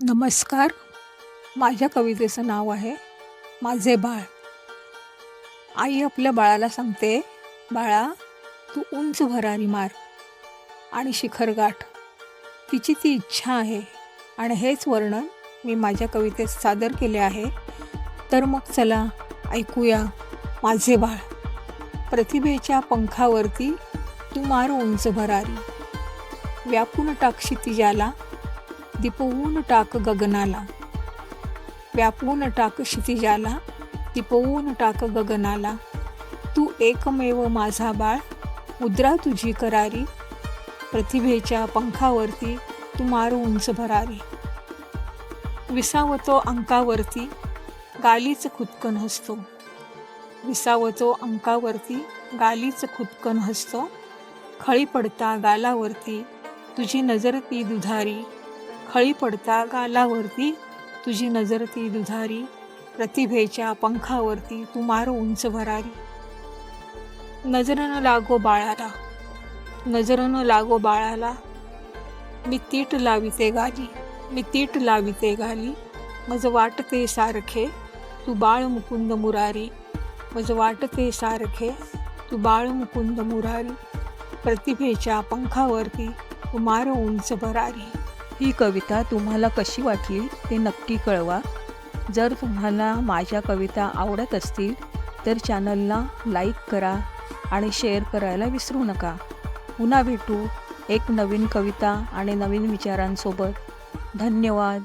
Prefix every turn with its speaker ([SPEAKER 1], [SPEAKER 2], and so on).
[SPEAKER 1] नमस्कार. माझ्या कवितेचं नाव आहे माझे बाळ. आई आपल्या बाळाला सांगते बाळा तू उंच भरारी मार आणि शिखर गाठ. तिची ती इच्छा आहे आणि हेच वर्णन मी माझ्या कवितेत सादर केले आहे. तर मग चला ऐकूया माझे बाळ प्रतिभेच्या पंखावरती तू मार उंच भरारी. व्यापून टाक क्षितिजाला दिपवून टाक गगनाला. व्यापून टाक क्षितिजाला दिपवून टाक गगनाला. तू एकमेव माझा बाळ मुद्रा तुझी करारी. प्रतिभेच्या पंखावरती तू मार उंच भरारी. विसावतो अंकावरती गालीच खुदकन हसतो. विसावतो अंकावरती गालीच खुदकन हसतो. खळी पडता गालावरती तुझी नजर ती दुधारी. खळी पडता गालावरती. तुझी नजर ती दुधारी. प्रतिभेच्या पंखावरती तू मार उंच भरारी. नजरनं लागो बाळाला. नजरनं लागो बाळाला. मी तीट लाविते गाली. मी तीट लाविते गाली. मज वाटते सारखे. तू बाळ मुकुंद मुरारी. मज वाटते सारखे. तू बाळ मुकुंद मुरारी. प्रतिभेच्या पंखावरती तू मार उंच भरारी.
[SPEAKER 2] ही कविता तुम्हाला कशी वाटली ते नक्की कळवा. जर तुम्हाला माझ्या कविता आवडत असतील तर चॅनलला लाईक करा आणि शेअर करायला विसरू नका. पुन्हा भेटू एक नवीन कविता आणि नवीन विचारांसोबत. धन्यवाद.